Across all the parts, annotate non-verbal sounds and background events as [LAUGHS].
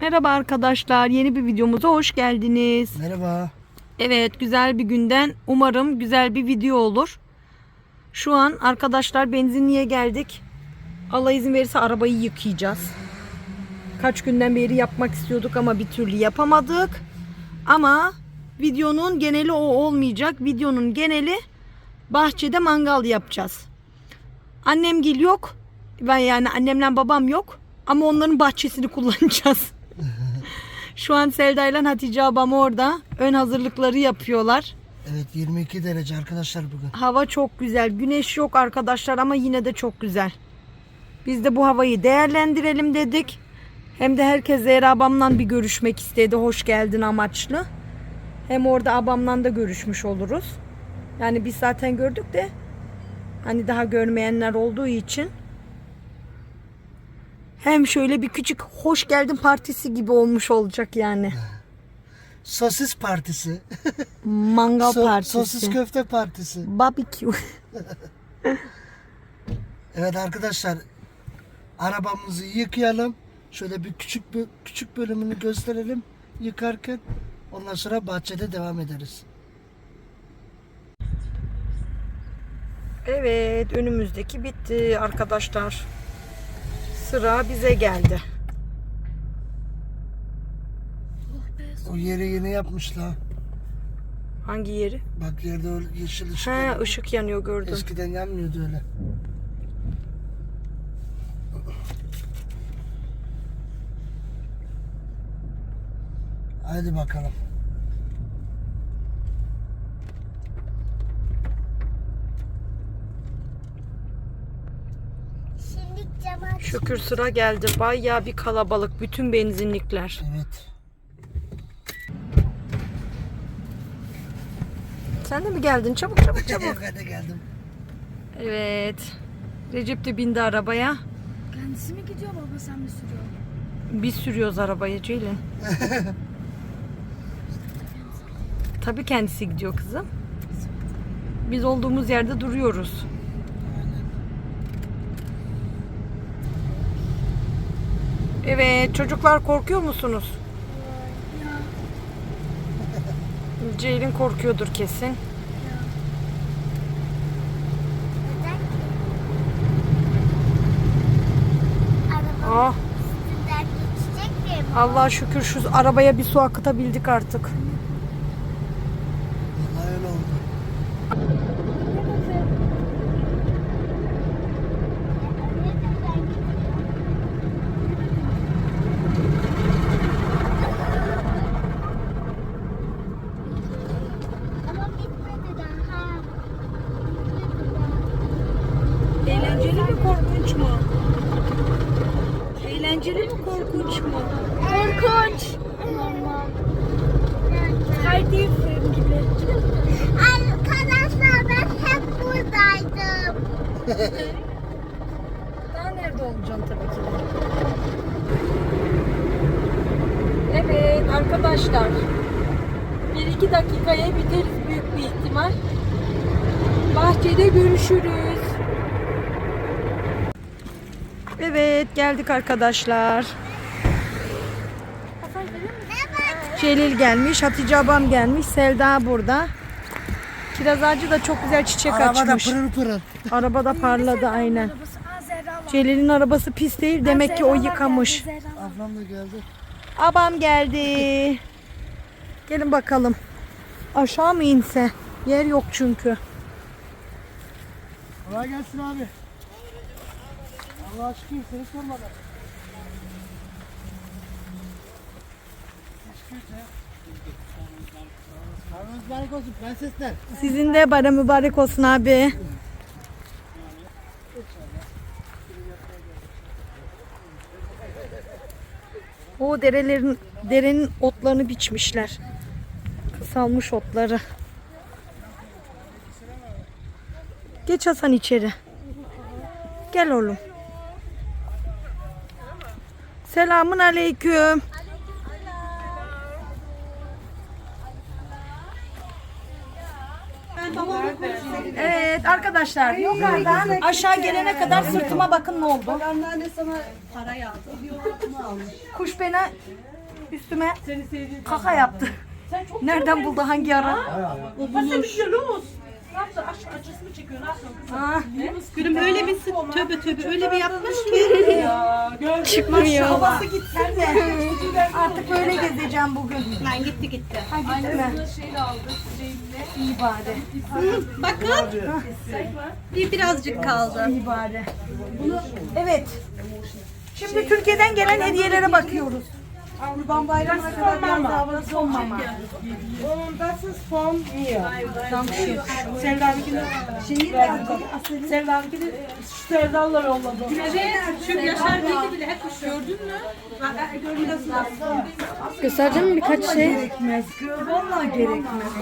Merhaba arkadaşlar. Yeni bir videomuza hoş geldiniz. Merhaba. Evet, güzel bir günden umarım güzel bir video olur. Şu an arkadaşlar benzinliğe geldik. Allah izin verirse arabayı yıkayacağız. Kaç günden beri yapmak istiyorduk ama bir türlü yapamadık. Ama videonun geneli o olmayacak. Videonun geneli bahçede mangal yapacağız. Annem gil yok. Ben yani annemle babam yok. Ama onların bahçesini [LAUGHS] kullanacağız. Şu an Selda ile Hatice abam orada. Ön hazırlıkları yapıyorlar. Evet 22 derece arkadaşlar bugün. Hava çok güzel. Güneş yok arkadaşlar ama yine de çok güzel. Biz de bu havayı değerlendirelim dedik. Hem de herkes Zehra abamla bir görüşmek istedi. Hoş geldin amaçlı. Hem orada abamla da görüşmüş oluruz. Yani biz zaten gördük de hani daha görmeyenler olduğu için hem şöyle bir küçük hoş geldin partisi gibi olmuş olacak yani. Sosis partisi. Mangal So- partisi. sosis köfte partisi. Barbecue. Evet arkadaşlar arabamızı yıkayalım. Şöyle bir küçük bir küçük bölümünü gösterelim yıkarken. Ondan sonra bahçede devam ederiz. Evet önümüzdeki bitti arkadaşlar. Sıra bize geldi. O yeri yeni yapmışlar. Hangi yeri? Bak yerde öyle yeşil ışık. He yanıyor. ışık yanıyor gördüm. Eskiden yanmıyordu öyle. Hadi bakalım. Şimdi cama Şükür sıra geldi. Bayağı bir kalabalık. Bütün benzinlikler. Evet. Sen de mi geldin? Çabuk çabuk [LAUGHS] çabuk. ben de geldim. evet. Recep de bindi arabaya. kendisi mi gidiyor baba sen mi sürüyor? Biz sürüyoruz arabayı Ceylin. [LAUGHS] Tabii kendisi gidiyor kızım. Biz olduğumuz yerde duruyoruz. Evet çocuklar korkuyor musunuz? Ceylin korkuyordur kesin. Mi? Allah'a şükür şu arabaya bir su akıtabildik artık. Vallahi öyle oldu. Ama bitmedi daha. Eğlenceli mi korkunç mu? Eğlenceli mi korkunç mu? Korkunç. Film gibi. Arkadaşlar ben hep buradaydım. [LAUGHS] Daha nerede olacaksın tabii ki de. Evet arkadaşlar. Bir iki dakikaya biteriz büyük bir ihtimal. Bahçede görüşürüz. Evet geldik arkadaşlar. Celil gelmiş, Hatice abam gelmiş, Selda burada. Kiraz ağacı da çok güzel çiçek Arabada açmış. pırıl pırıl. Arabada parladı aynen. Celil'in arabası pis değil demek ki o yıkamış. Ablam da geldi. Abam geldi. Gelin bakalım. Aşağı mı inse? Yer yok çünkü. Kolay gelsin abi. Allah aşkına seni sormadan. Karnınız mübarek olsun prensesler. Sizin de bara mübarek olsun abi. O derelerin derenin otlarını biçmişler. Kısalmış otları. Geç Hasan içeri. Gel oğlum. Selamun aleyküm. Evet arkadaşlar. Yukarıdan aşağı gelene kadar sırtıma bakın ne oldu. Anneanne sana para yazdı. Kuş beni üstüme kaka yaptı. Nereden buldu hangi ara? O bulmuş. Ah, Gülüm öyle bir sık töbe töbe öyle bir yapmış ki. [LAUGHS] çıkmıyor. Havası gitsin de. Artık böyle gezeceğim bugün. Ben gitti gitti. Ha gitti mi? İyi bari. Bakın. Bir birazcık kaldı. İyi bari. Evet. Şimdi Türkiye'den gelen hediyelere bakıyoruz. Kurban bayramına kadar biraz daha son mama. Das ist von mir. Dankeschön. Sevda'nınkini Şeyi verdi. Sevda'nınkini Sevda'la yolladım. Şu Yaşar Bilgi bile hep gördün mü? Bak, Görmüyorsun aslında. Göstereceğim birkaç şey. Gerekmez. Vallahi gerekmez.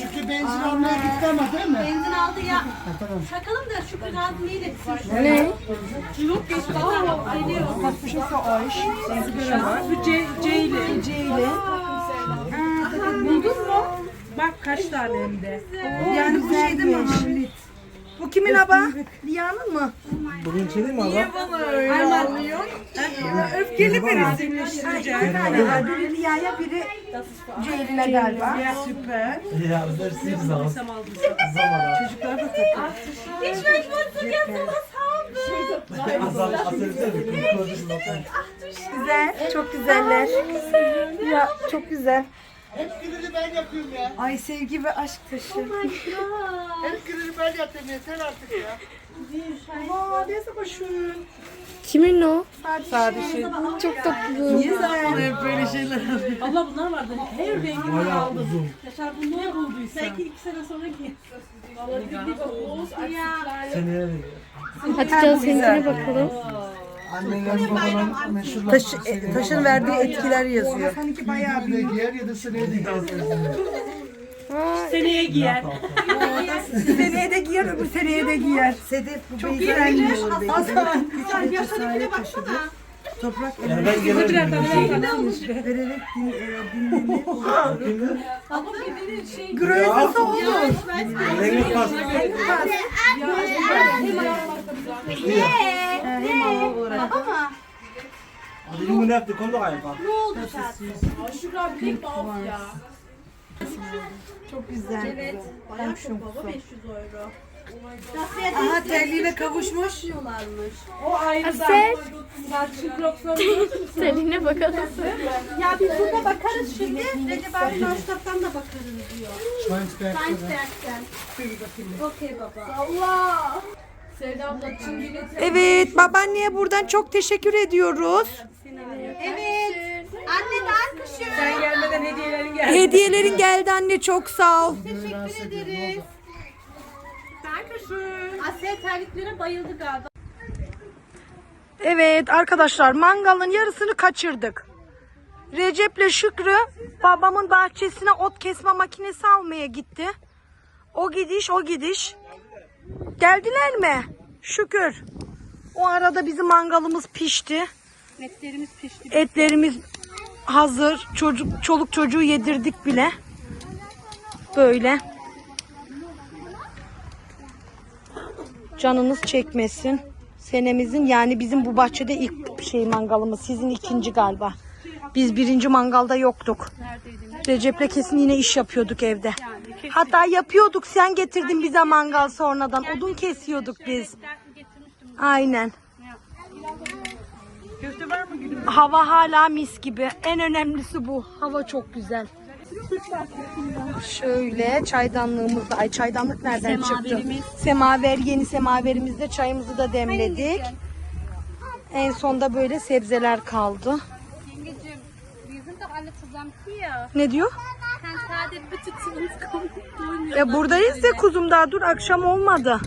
Şükrü benzin almaya gitti ama değil mi? Benzin aldı ya. Takalım da şu kırağını neyle etsin? Ne? Yok yok daha geliyor. Bu C, C ile. C ile. Bak kaç tane hem de. Yani bu şey değil mi? Bu kimin aba? Liyanın mı? Öfkeli birisi. Ha, yani biri Liya'ya biri Ceylin'e galiba. Süper. İst süß aus. Sommer. Çocuklar da takıyor. Haben. Azal, atölyede bir kurduşun Güzel, çok güzeller. Ya çok güzel. Hep gününü ben yapıyorum ya. Ay sevgi ve aşk taşı. Hep gününü ben yapıyorum yeter artık ya. Aa, ne zaman şu? Kimin o? Sadece. Çok tatlı. Güzel. böyle şeyler Allah bunlar vardı. Her rengini aldım. Yaşar bunu ne bulduysa. Belki iki sene sonra giy. Vallahi dik dik olsun ya. Seneye de Hadi gel seninkine bakalım. Anneler babalar meşhurlar. Taş, e, taşın verdiği etkiler yazıyor. Sanki bayağı bir giyer ya da seneye de giyer. Seneye giyer. seneye de giyer, öbür seneye de giyer. Sedef bu Çok beyefendi olur belki. Yaşar'ınkine baksana. Toprak Yani ben gelirim. Birer tane ver tane. vererek din, e, dinlemek olur. Ama benim şey. Größe olur. Rengi pas. Ama Die Junge nervt, die kommt doch einfach. ne oldu zaten? Şükran bir baf ya. Çok güzel. Evet. Bayağı çok baba 500 euro. Aha terliğine kavuşmuş. Diyorlarmış. O ayrı da. Sen Saçlı kroksları seninle bakalım. Ya biz burada bakarız şimdi. Recep abi Maçtap'tan da bakarız diyor. Schweinsberg'de. Weinberg'den. Okey baba. Allah. Sevda abla. Evet, babaanneye buradan çok teşekkür ediyoruz. Evet. Anne Dankışın. Sen gelmeden hediyelerin geldi. Hediyelerin geldi anne, çok sağ ol. Teşekkür ederiz. Asya terliklere bayıldı galiba. Evet arkadaşlar mangalın yarısını kaçırdık. Recep'le Şükrü babamın bahçesine ot kesme makinesi almaya gitti. O gidiş o gidiş. Geldiler mi? Şükür. O arada bizim mangalımız pişti. Etlerimiz pişti. Etlerimiz hazır. Çocuk çoluk çocuğu yedirdik bile. Böyle. Canınız çekmesin. Senemizin yani bizim bu bahçede ilk şey mangalımız. Sizin ikinci galiba. Biz birinci mangalda yoktuk. Recep'le kesin yine iş yapıyorduk evde. Hatta yapıyorduk. Sen getirdin bize mangal sonradan. Odun kesiyorduk biz. Aynen. Hava hala mis gibi. En önemlisi bu. Hava çok güzel. Şöyle çaydanlığımız da. Ay çaydanlık nereden çıktı? Semaver yeni semaverimizde çayımızı da demledik. En sonda böyle sebzeler kaldı. Ne diyor? Ya buradayız ya kuzum daha dur akşam olmadı.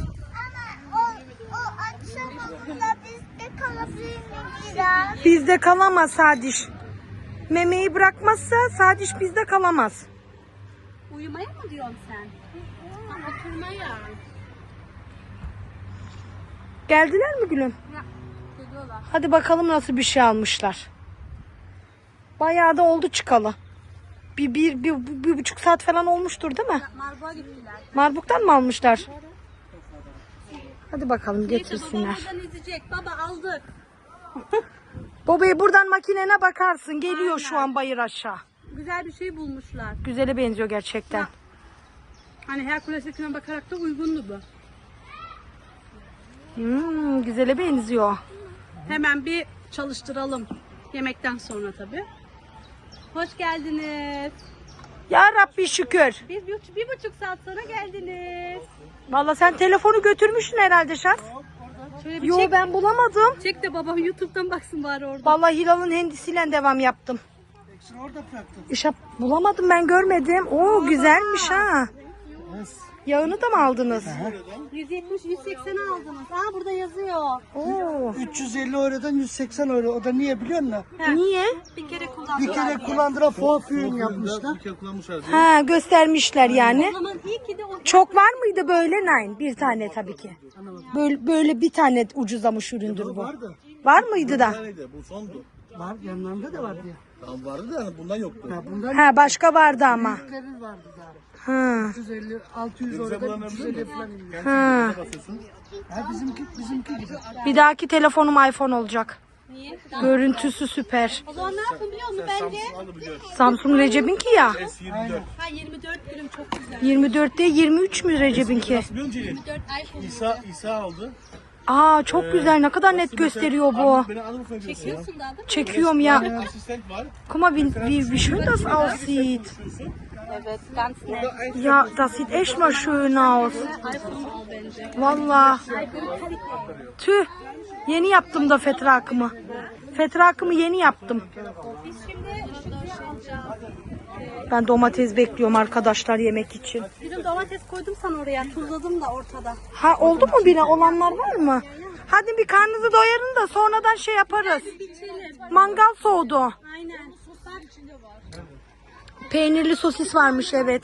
Bizde kalamaz Sadiş. Memeyi bırakmazsa Sadiş bizde kalamaz. Uyumaya mı diyorsun sen? Ha, oturmaya. Geldiler mi gülüm? Ya, geliyorlar. Hadi bakalım nasıl bir şey almışlar. Bayağı da oldu çıkalı. Bir, bir, bir, bir, bir buçuk saat falan olmuştur değil mi? Marbuğa gittiler. Marbuk'tan mı almışlar? Hadi bakalım Neyse getirsinler. babam izleyecek. Baba aldık. [LAUGHS] Babayı buradan makinene bakarsın. Geliyor şu an bayır aşağı. Güzel bir şey bulmuşlar. Güzele benziyor gerçekten. Hani Herkules'e bakarak da uygundu bu. Hmm, güzele benziyor. Hemen bir çalıştıralım. Yemekten sonra tabii. Hoş geldiniz. Ya Rabbi şükür. Biz bir, bir buçuk saat sonra geldiniz. Vallahi sen telefonu götürmüşsün herhalde şans. Şöyle bir Yo çek, ben bulamadım. çek de babam YouTube'dan baksın bari orada. Vallahi Hilal'ın hendisiyle devam yaptım. Hepsini orada bıraktım. İşte bulamadım ben görmedim. Oo güzelmiş ha. Yağını da mı aldınız? 170 180 aldınız. Aa burada yazıyor. Oo. 350 eurodan 180 euro. O da niye biliyor musun? Niye? Bir kere Bir kullandılar. kere kullandıra fuafiyön yapmışlar. Ha göstermişler yani. O zaman iyi ki de o Çok var mıydı böyle? Nein. Bir tane tabii ki. Böyle, böyle bir tane ucuzamış üründür bu. Vardı. Var mıydı da? Bu sondu. Var yanlarında da vardı ya. Tamam vardı da bundan yoktu. Ya bundan Ha başka vardı ama. yükleri vardı daha. Ha. 350 600 eurodan 350 falan iniyor. Ha. Ha bizimki bizimki gibi. Bir dahaki telefonum iPhone olacak. niye? Görüntüsü süper. O zaman ne yapın biliyor musun bu gör. Samsung Recep'inki ya. S24. Ha 24 birim çok güzel. 24'te 23 mü Recep'inki? Nasıl biliyor musun Celil? 24 iPhone. İsa, İsa aldı. Aa çok güzel. Ne kadar net gösteriyor bu. Beni? Çekiyorsun. Daha değil mi? Çekiyorum ya. Asistent var. Guck mal, wie, wie, wie schön das aussieht. Ja, das sieht echt mal schön aus. Valla. Tüh. Yeni yaptım da fetrakımı. Fetrakımı yeni yaptım. Alacağız. Ben domates bekliyorum arkadaşlar yemek için. Bizim domates koydum sana oraya. Tuzladım da ortada. Ha oldu mu bile olanlar var mı? Hadi bir karnınızı doyurun da sonradan şey yaparız. Mangal soğudu. Aynen. Soslar içinde var. Peynirli sosis varmış evet.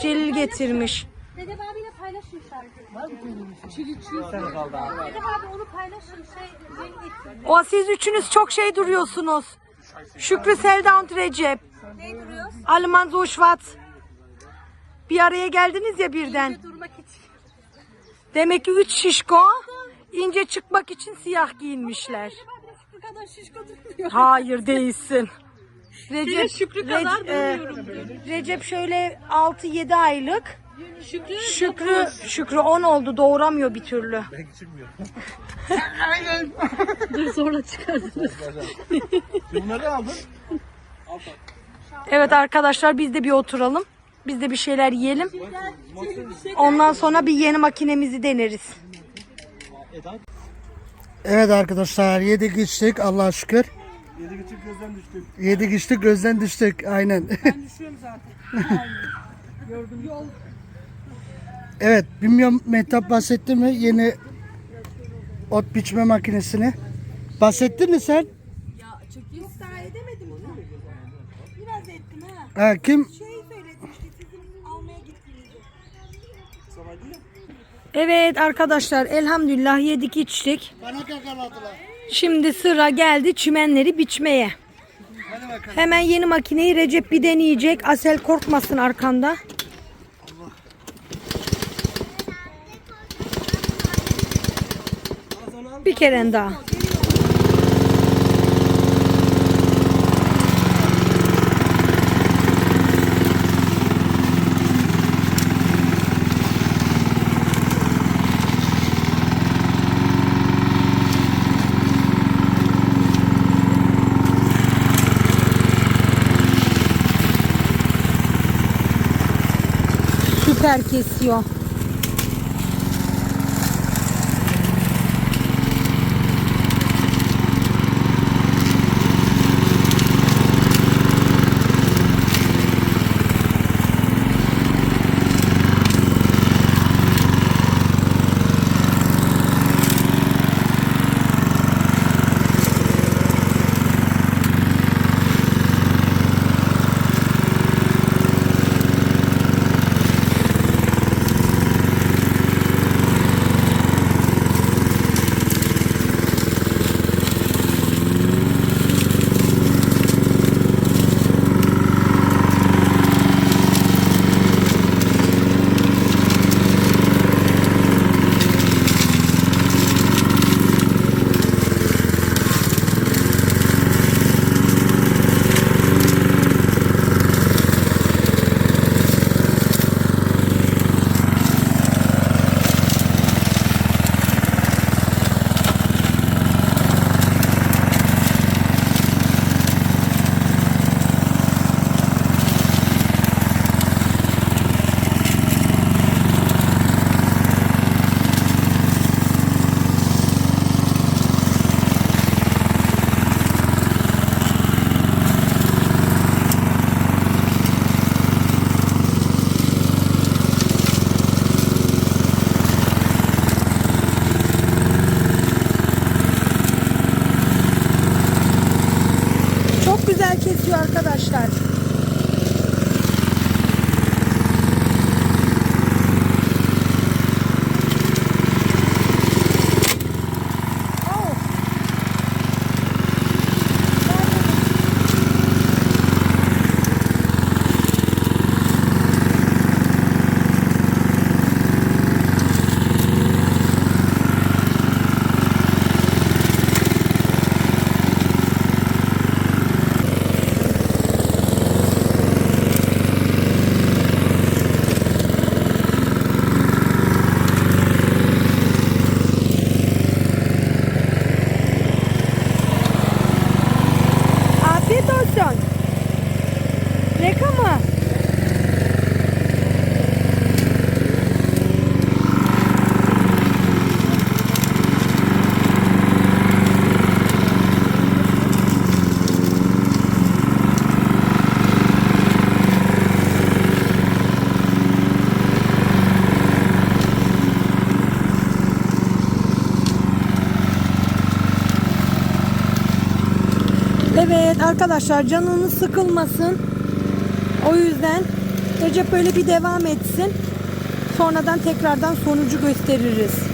Celil getirmiş. Recep abiyle paylaşın şarkıyı. Abi onu paylaşın. Şey. O siz üçünüz çok şey duruyorsunuz. Şükrü Selda und Recep. Ne duruyoruz? Alman schwarz. Bir araya geldiniz ya birden. Durmak için. Demek ki üç şişko ince çıkmak için siyah giyinmişler. Kadar şişko. Hayır değilsin. Recep, Şükrü kadar Rec- e, Recep şöyle 6-7 aylık. Şükrü. Şükrü Şükrü 10 oldu doğuramıyor bir türlü. [LAUGHS] [LAUGHS] Dur sonra çıkardınız. [LAUGHS] Bunları aldın. Evet arkadaşlar biz de bir oturalım. Biz de bir şeyler yiyelim. Ondan sonra bir yeni makinemizi deneriz. Evet arkadaşlar yedik içtik Allah'a şükür. Yedi küçük gözden düştük. Yedik içtik gözden düştük aynen. Ben [LAUGHS] düşüyorum zaten. evet bilmiyorum Mehtap bahsetti mi yeni ot biçme makinesini. Bahsettin mi sen? Yok daha edemedim. Biraz ettim ha. Ha, kim? Şey söyledim işte sizin almaya gittiğinizi. Evet arkadaşlar elhamdülillah yedik içtik. Bana kakaladılar. Şimdi sıra geldi çimenleri biçmeye. Hemen yeni makineyi Recep bir deneyecek. Asel korkmasın arkanda. Bir kere daha. Süper kesiyor. Arkadaşlar canınız sıkılmasın. O yüzden Recep böyle bir devam etsin. Sonradan tekrardan sonucu gösteririz.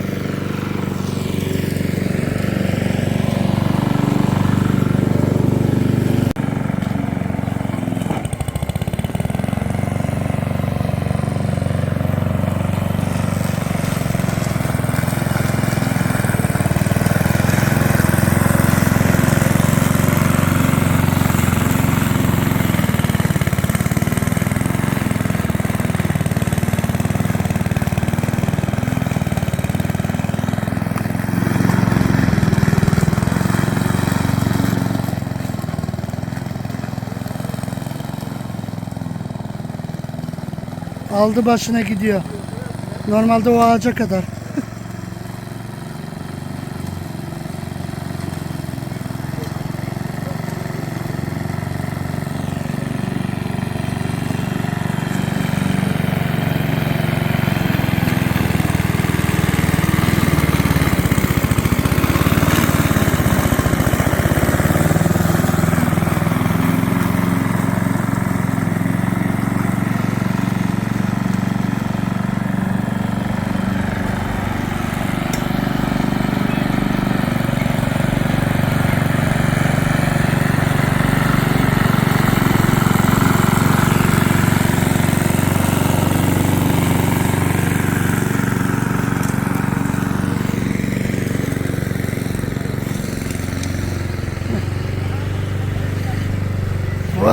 Aldı başına gidiyor. Normalde o ağaca kadar.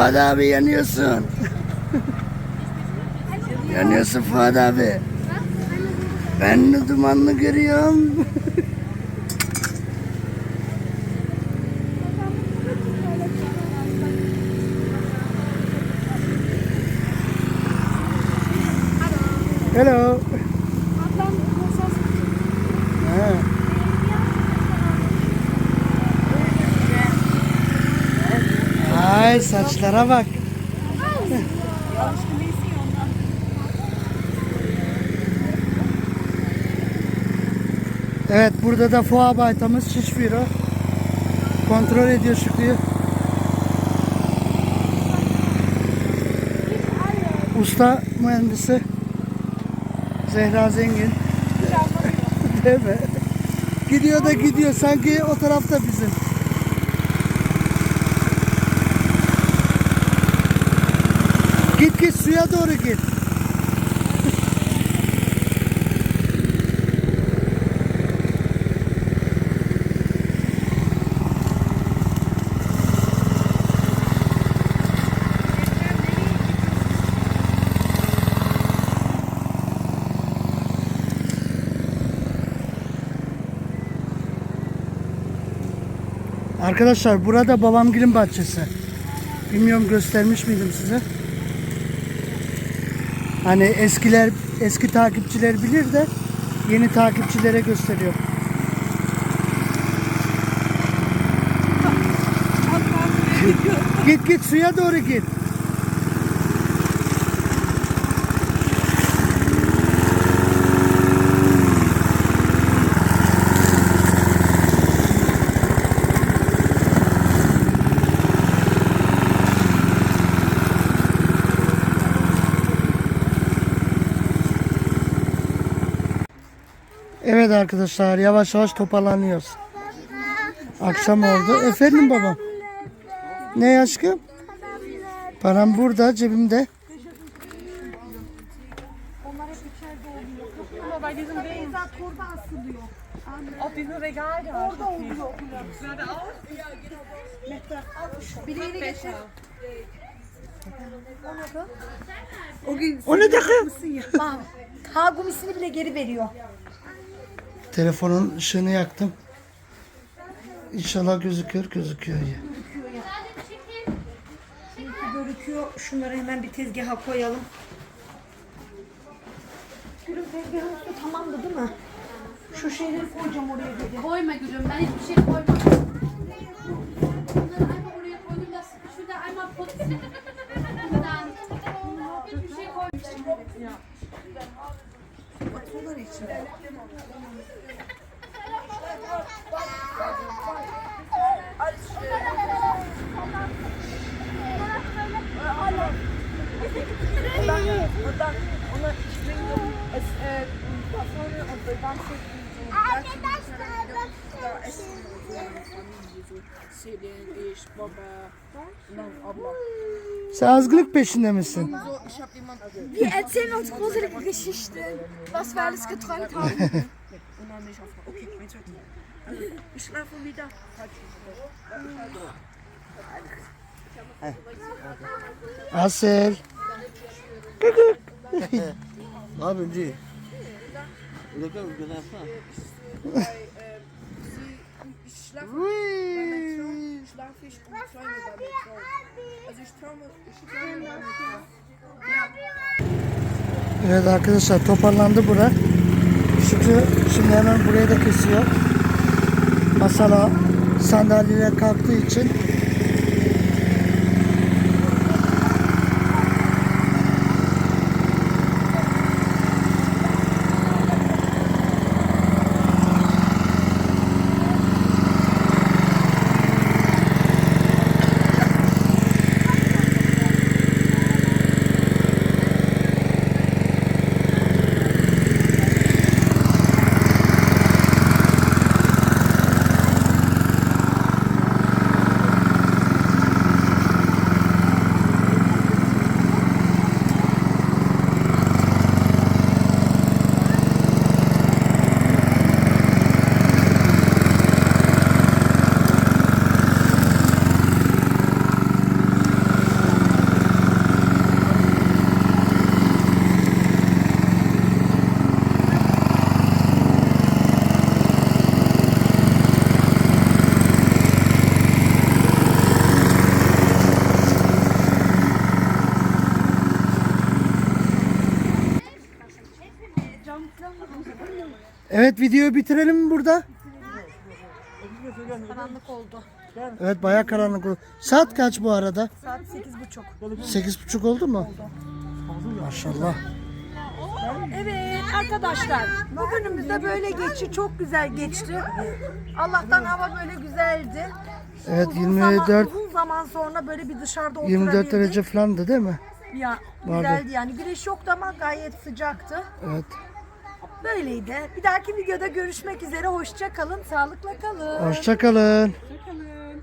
Fuat abi yanıyorsun. yanıyorsun Fuat abi. Ben de dumanlı görüyorum. Hello. Ha. Ay saçlara bak. Evet burada da fuğa baytamız Şişbiro. Kontrol ediyor Şükrü'yü. Usta mühendisi Zehra Zengin. [LAUGHS] Değil mi? Gidiyor da gidiyor sanki o tarafta bizim. Git suya doğru git. Arkadaşlar burada babamgilin bahçesi. Bilmiyorum göstermiş miydim size? Hani eskiler eski takipçiler bilir de yeni takipçilere gösteriyor. git git suya doğru git. Evet arkadaşlar yavaş yavaş toparlanıyoruz. Akşam oldu. Efendim babam. Ne aşkım? Param burada cebimde. O gün O ne takım? Hagumisini bile geri veriyor. Telefonun ışığını yaktım. İnşallah gözüküyor gözüküyor ya. Görüküyor. Şunları hemen bir tezgaha koyalım. Gülüm tezgahın üstü tamamdı değil mi? Şu şeyleri koyacağım oraya dedi. Koyma gülüm ben hiçbir şey koymadım. Bunları einmal oraya koydum das şurada putzen. Dann hiçbir şey için. Ondan ona içine gidiyorum. Sonra ondan çok Arkadaşlar bakın. Sen azgınlık peşinde misin? Wir erzählen uns gruselige Geschichten, was wir alles geträumt haben. Asel. Ne yapıyorsun Ci? [LAUGHS] Bir dakika bir göz yapsana. Evet arkadaşlar toparlandı bura. Şükrü şimdi hemen buraya da kesiyor. Masala sandalyeler kalktığı için Evet videoyu bitirelim mi burada? Karanlık oldu. Evet bayağı karanlık oldu. Saat kaç bu arada? Saat sekiz buçuk. Sekiz buçuk oldu mu? Maşallah. Evet arkadaşlar bugünümüz de böyle geçti. Çok güzel geçti. Allah'tan hava böyle güzeldi. Evet Uzun 24 zaman, uzun zaman sonra böyle bir dışarıda 24 oturabildik. derece falandı değil mi? Ya güzeldi yani. Güneş yoktu ama gayet sıcaktı. Evet. Böyleydi. Bir dahaki videoda görüşmek üzere. Hoşça kalın. Sağlıkla kalın. Hoşça kalın. Hoşçakalın.